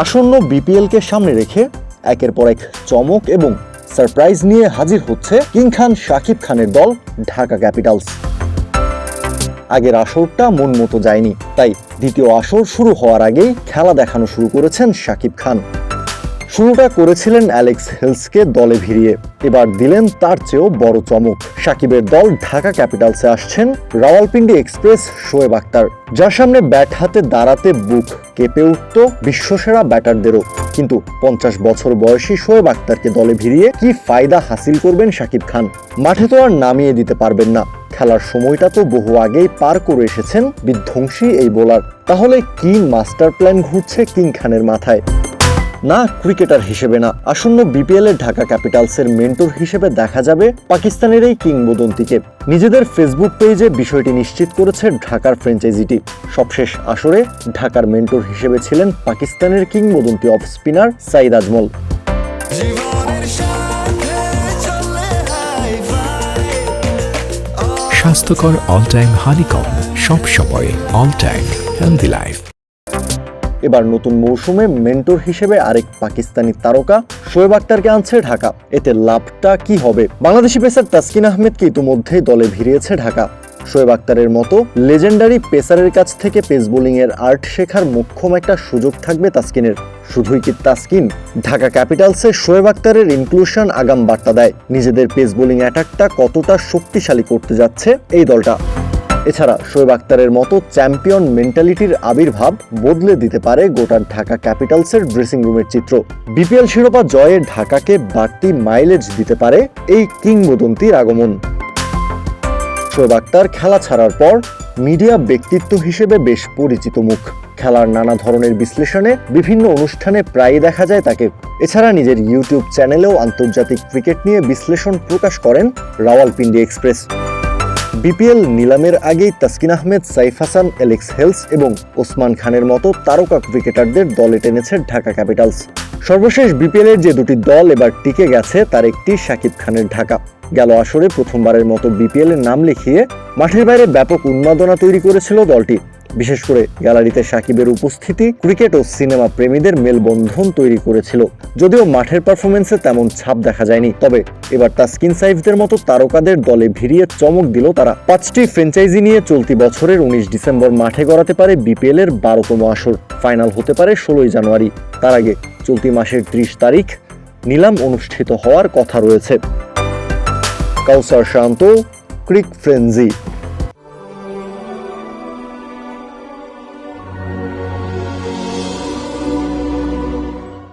আসন্ন বিপিএলকে সামনে রেখে একের পর এক চমক এবং সারপ্রাইজ নিয়ে হাজির হচ্ছে কিং খান শাকিব খানের দল ঢাকা ক্যাপিটালস। আগের আসরটা মন মতো যায়নি, তাই দ্বিতীয় আসর শুরু হওয়ার আগেই খেলা দেখানো শুরু করেছেন শাকিব খান। শুরুটা করেছিলেন অ্যালেক্স হেলসকে দলে ভিড়িয়ে। এবার দিলেন তার চেয়েও বড় চমক। সাকিবের দল ঢাকা ক্যাপিটালসে আসছেন রাওয়ালপিন্ডি এক্সপ্রেস শোয়েব আক্তার। যার সামনে ব্যাট হাতে দাঁড়াতে বুক কেঁপে উঠত বিশ্বসেরা ব্যাটারদেরও। কিন্তু পঞ্চাশ বছর বয়সী শোয়েব আক্তারকে দলে ভিড়িয়ে কি ফায়দা হাসিল করবেন শাকিব খান? মাঠে তো আর নামিয়ে দিতে পারবেন না। খেলার সময়টা তো বহু আগেই পার করে এসেছেন বিধ্বংসী এই বোলার। তাহলে কি মাস্টার প্ল্যান ঘুরছে কিং খানের মাথায়? না ক্রিকেটার হিসেবে না। আসন্ন বিপিএল এর ঢাকা ক্যাপিটালসের মেন্টর হিসেবে দেখা যাবে পাকিস্তানের এই কিংবদন্তিকে। নিজেদের ফেসবুক পেজে বিষয়টি নিশ্চিত করেছে ঢাকার ফ্র্যাঞ্চাইজিটি। সবশেষ আসরে ঢাকার মেন্টর হিসেবে ছিলেন পাকিস্তানের কিংবদন্তি অফ স্পিনার সাইদ আজমল। স্বাস্থ্যকর অল টাইম হানিকম সব সময় অল টাইম হেলদি লাইফ এবার নতুন মৌসুমে মেন্টর হিসেবে আরেক পাকিস্তানি তারকা শোয়েব আক্তারকে আনছে ঢাকা। এতে লাভটা কি হবে? বাংলাদেশি পেসার তাসকিন আহমেদকে ইতিমধ্যেই দলে ভিড়িয়েছে ঢাকা? শোয়েব আক্তারের মতো লেজেন্ডারি পেসারের কাছ থেকে পেস বোলিংয়ের আর্ট শেখার মোক্ষম একটা সুযোগ থাকবে তাসকিনের। শুধুই কি তাসকিন? ঢাকা ক্যাপিটালসে শোয়েব আক্তারের ইনক্লুশন আগাম বার্তা দেয়। নিজেদের পেস বোলিং অ্যাটাকটা কতটা শক্তিশালী করতে যাচ্ছে এই দলটা? এছাড়া শোয়েব আক্তারের মতো চ্যাম্পিয়ন মেন্টালিটির আবির্ভাব বদলে দিতে পারে গোটা ঢাকা ক্যাপিটালসের ড্রেসিং রুমের চিত্র। বিপিএল শিরোপা জয়ে ঢাকাকে বাড়তি মাইলেজ দিতে পারে এই কিংবদন্তির আগমন। শোয়েব আক্তার খেলা ছাড়ার পর মিডিয়া ব্যক্তিত্ব হিসেবে বেশ পরিচিত মুখ। খেলার নানা ধরনের বিশ্লেষণে বিভিন্ন অনুষ্ঠানে প্রায়ই দেখা যায় তাকে। এছাড়া নিজের ইউটিউব চ্যানেলেও আন্তর্জাতিক ক্রিকেট নিয়ে বিশ্লেষণ প্রকাশ করেন রাওয়ালপিন্ডি এক্সপ্রেস। বিপিএল নিলামের আগেই তাসকিন আহমেদ, সাইফ হাসান এলেক্স হেলস এবং ওসমান খানের মতো তারকা ক্রিকেটারদের দলে টেনেছে ঢাকা ক্যাপিটালস। সর্বশেষ বিপিএলের যে দুটি দল এবার টিকে গেছে, তার একটি শাকিব খানের ঢাকা। গেল আসরে প্রথমবারের মতো বিপিএল এর নাম লিখিয়ে মাঠের বাইরে ব্যাপক উন্মাদনা তৈরি করেছিল দলটি। বিশেষ করে গ্যালারিতে সাকিবের উপস্থিতি, ক্রিকেট ও সিনেমা প্রেমীদের মেলবন্ধন তৈরি করেছিল। যদিও মাঠের পারফরমেন্সে তেমন ছাপ দেখা যায়নি, তবে এবার তাসকিন সাইফদের মতো তারকাদের দলে ভিড়িয়ে চমক দিল তারা। পাঁচটি ফ্র্যাঞ্চাইজি নিয়ে চলতি বছরের উনিশ ডিসেম্বর মাঠে গড়াতে পারে বিপিএল এর বারোতম আসর, ফাইনাল হতে পারে ষোলোই জানুয়ারি। তার আগে চলতি মাসের ত্রিশ তারিখ নিলাম অনুষ্ঠিত হওয়ার কথা রয়েছে। কাউসার শান্ত, ক্রিক ফ্রেঞ্জি।